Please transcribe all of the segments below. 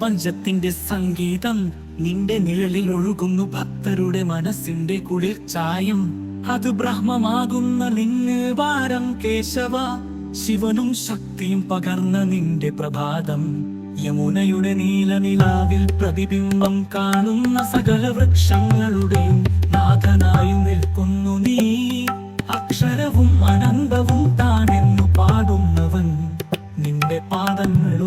പ്രപഞ്ചത്തിന്റെ സംഗീതം നിന്റെ നിഴലിൽ ഒഴുകുന്നു ഭക്തരുടെ മനസ്സിന്റെ കുളിർ ചായം. അത് ബ്രഹ്മമാകുന്ന നിന്ന് ഭാരം കേശവ. ശിവനും ശക്തിയും പകർന്ന നിന്റെ പ്രഭാതം. യമുനയുടെ നീലനിലാവിൽ പ്രതിബിംബം കാണുന്ന സകല വൃക്ഷങ്ങളുടെയും നാഥനായി നിൽക്കുന്നു നീ. അക്ഷരവും അനന്തവും താനെന്നു പാടുന്നവൻ. നിന്റെ പാദങ്ങളൊന്നും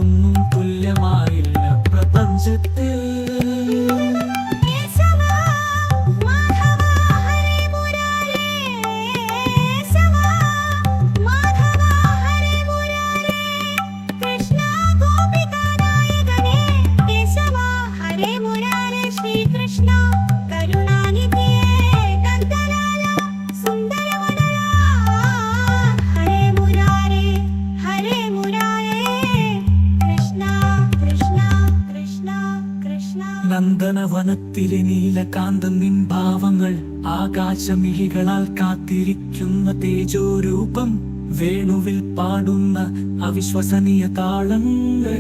നീലകാന്തം നിൻ ഭാവങ്ങൾ ആകാശമിഹികളാൽ കാത്തിരിക്കുന്ന തേജോരൂപം വേണുവിൽ പാടുന്ന അവിശ്വസനീയ താളങ്ങൾ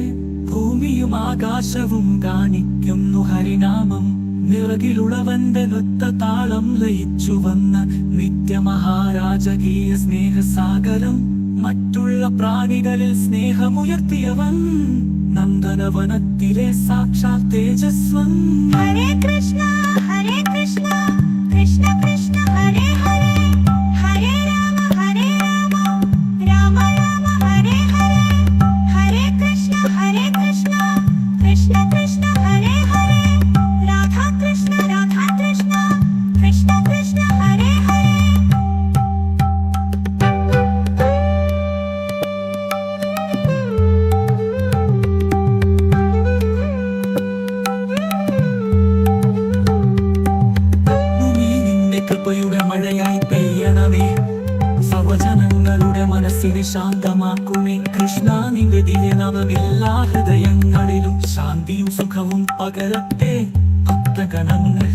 ഭൂമിയും ആകാശവും കാണിക്കുന്നു ഹരിനാമം. നിറകിലുളവന്റെ നൃത്ത താളം ലയിച്ചു വന്ന നിത്യമഹാരാജകീയ സ്നേഹസാഗരം. മറ്റുള്ള പ്രാണികളിൽ സ്നേഹമുയർത്തിയവൻ നന്ദനവനത്തിലെ സാക്ഷാത് തേജസ്വൻ ഹരേ കൃഷ്ണ. മനസ്സിനെ ശാന്തമാക്കുമേ കൃഷ്ണ നിന്റെ ദിനനവമെല്ലാ ഹൃദയങ്ങളിലും ശാന്തിയും സുഖവും പകരട്ടെ. ഭക്തഗണങ്ങൾക്കായി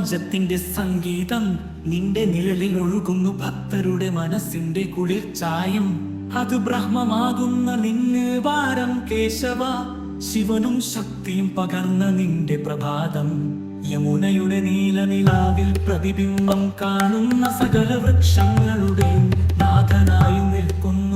പ്രപഞ്ചത്തിന്റെ സംഗീതം നിന്റെ നിഴലിൽ ഒഴുകുന്നു ഭക്തരുടെ മനസ്സിന്റെ കുളിർച്ചായം. അത് ബ്രഹ്മമാകുന്ന നിന്നെ വാരം കേശവ. ശിവനും ശക്തിയും പകർന്ന നിന്റെ പ്രഭാതം. യമുനയുടെ നീലനിലാവിൽ പ്രതിബിംബം കാണുന്ന സകല വൃക്ഷങ്ങളുടെയും നാഥനായി നിൽക്കുന്നു.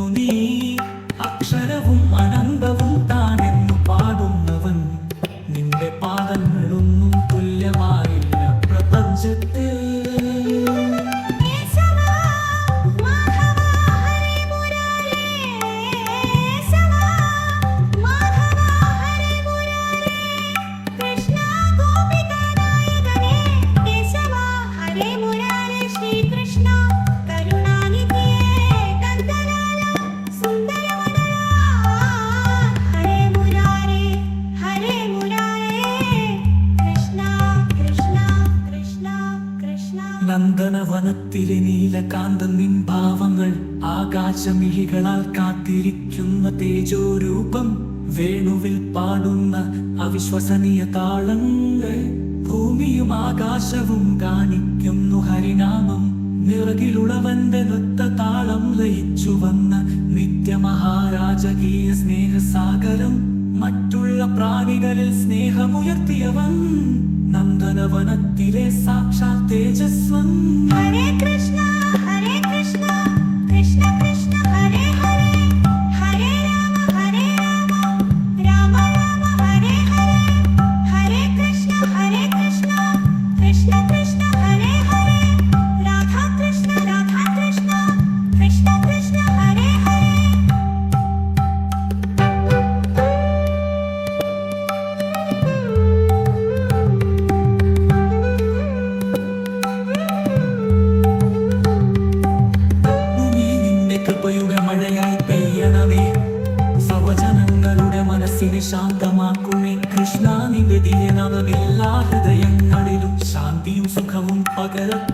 നന്ദനവനത്തിലെ നീലകാന്ത നിൻ ഭാവങ്ങൾ ആകാശമിഹികളാൽ കാത്തിരിക്കുന്ന തേജോരൂപം വേണുവിൽ പാടുന്ന അവിശ്വസനീയ താളങ്ങൾ ഭൂമിയും ആകാശവും കാണിക്കുന്നു ഹരിനാമം. നിറകിലുളവന്റെ നൃത്ത താളം ലയിച്ചു വന്ന നിത്യമഹാരാജകീയ സ്നേഹസാഗരം മറ്റുള്ള പ്രാണികളിൽ സ്നേഹമുയർത്തിയവൻ നന്ദനവനത്തിലെ സാക്ഷാൽ തേജസ്വൻ ഹരേ കൃഷ്ണ സുഖവും പകരത്തെ ഭക്തഗണങ്ങൾക്കായി